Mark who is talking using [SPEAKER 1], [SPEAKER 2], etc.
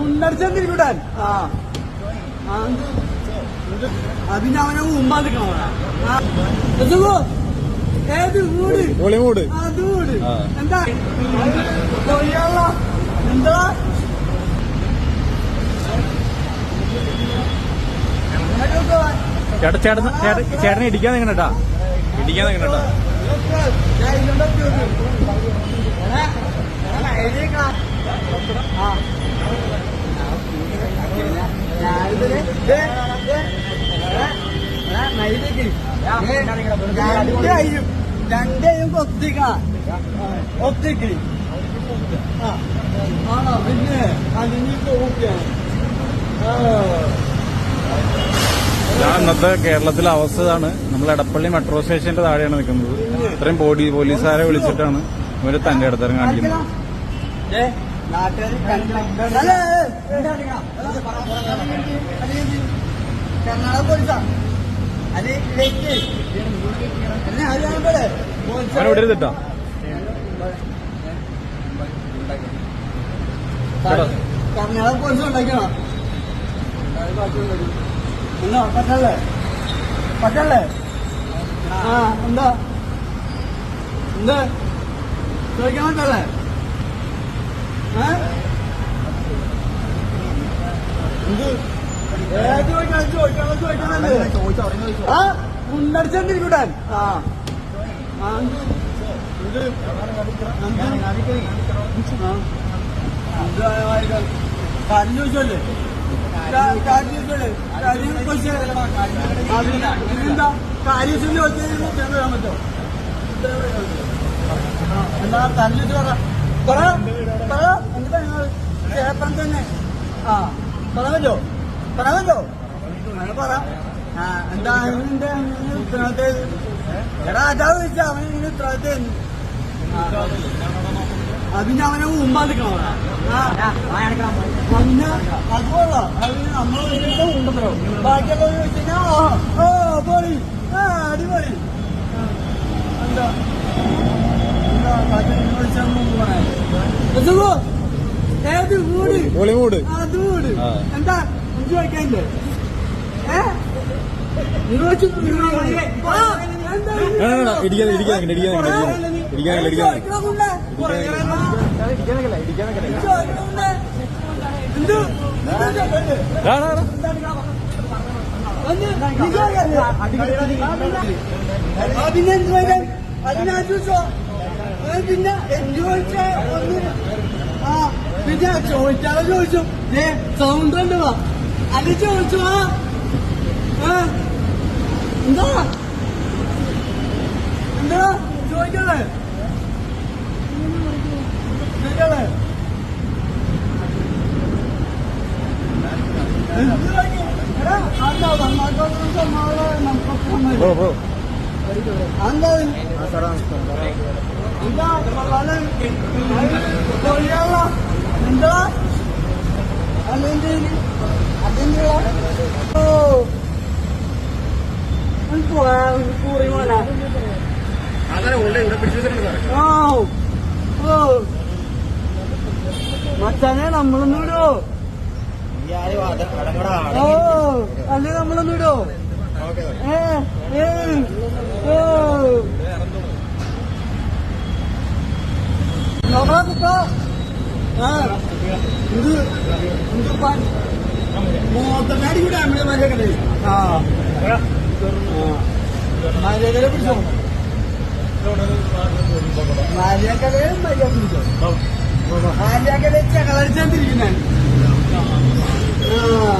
[SPEAKER 1] മുണ്ടടിച്ചെന്തിരിക്കൂടാൻ ആ. ആ? ആ, പിന്നെ അവനെ ഉമ്മാ നിൽക്കണോ ഏത് മൂട്?
[SPEAKER 2] ഒളിമൂട്
[SPEAKER 1] അത് മൂട്?
[SPEAKER 2] ആ.
[SPEAKER 1] എന്താ? എന്താ?
[SPEAKER 2] ചേട്ടാ ചേട്ടൻ ചേട്ടനെ ഇടിക്കാൻ നിങ്ങണട്ടാ ഇടിക്കാൻ നിങ്ങണട്ടാ
[SPEAKER 1] രണ്ടേയും രണ്ടേയും ഒത്തിക്ക ഒത്തിക്ക് ആണോ പിന്നെ അതിന് പോവുകയാണ് ആ
[SPEAKER 2] ഇതാണ് ഇന്നത്തെ കേരളത്തിലെ അവസ്ഥ ഇതാണ് നമ്മൾ എടപ്പള്ളി മെട്രോ സ്റ്റേഷന്റെ താഴെയാണ് നിൽക്കുന്നത്. ഇത്രയും ബോഡി പോലീസുകാരെ വിളിച്ചിട്ടാണ് ഇവർ തന്റെ ഇടത്തരം കാണിക്കുന്നത്.
[SPEAKER 1] കർണാടക പോലീസാ. അത് ഇലേക്ക് എന്നെ അറിയാൻ പോലെ
[SPEAKER 2] അവനെ വിടരുതിട്ടാ
[SPEAKER 1] കർണാടക പോലീസ് ഉണ്ടാക്കണോ എന്നാ പറ്റല്ലേ? പറ്റല്ലേ? ആ എന്താ? എന്താ? ചോദിക്കാൻ പറ്റല്ലേ? ഏ? എന്ത്? ചോദിക്കണല്ലേ ആ. കാര്യം ചോദിച്ചല്ലേ കാര്യം ചോദിച്ചല്ലേ കാര്യം ചോദിച്ചേ കാര്യം ചോദിച്ചു ഉത്തരം വരാൻ പറ്റോ കാര്യം ചോദിച്ചു പറ പറ എന്താ ചേട്ടൻ തന്നെ ആ പറയാൻ പറ്റോ പറ്റോ അങ്ങനെ പറ. എന്താ ഉത്തരവാദിത്തം? എടാ അതാ ചോദിച്ചാ അവന് ഇതിന് ഉത്തരവാദിത്തം അതിന് അവനെ ഉമ്മാ അതുപോലെ പിന്നെ അതിന് നമ്മൾ ഉണ്ടല്ലോ ചോദിച്ചാ ഓ പോളി ആ അടിപൊളി. എന്താ? ഏത് വീട്? വീട്. എന്താ? ഇത്?
[SPEAKER 2] ഇടിക്കാൻ ഇടിക്കാൻ ഇടിക്കാൻ ഇടിക്കാൻ
[SPEAKER 1] പിന്നെ ചോദിച്ചോ ഒന്ന് പിന്നെ ചോദിച്ചാലോ ചോദിച്ചു. ഏ സൗണ്ട് ഉണ്ട് വാ അത് ചോദിച്ചു ആ? എന്താ? എന്താ? ചോദിക്കണേ? ചോദിക്കണേ? എന്ത്? ചോദിക്കും? എടാ, അതാ നന്നാക്കാത്ത സമ്മാനം നമുക്കൊക്കെ
[SPEAKER 2] പോ പോ
[SPEAKER 1] എന്താ എന്താ കൊള്ളാണ് കൊള്ളിയാള എന്താ ഓ കൂറി മോന ഓ. ഓ. മച്ചാനെ നമ്മളൊന്നും വിടോ. ഓ. അല്ലേ നമ്മളൊന്നും വിടോ. ഏ ഏ ഓ. നമ്മളെ കുട്ടോ ഇത് ഇത് മോത്തക്കാടി കൂടെ അമ്മയുടെ മര്യാദ ആ. മര്യാദ പിടിച്ചോ മര്യാദ മര്യാദ പിടിച്ചോ മര്യാദ ചകളടിച്ചാണ്ടിരിക്കുന്ന ആ.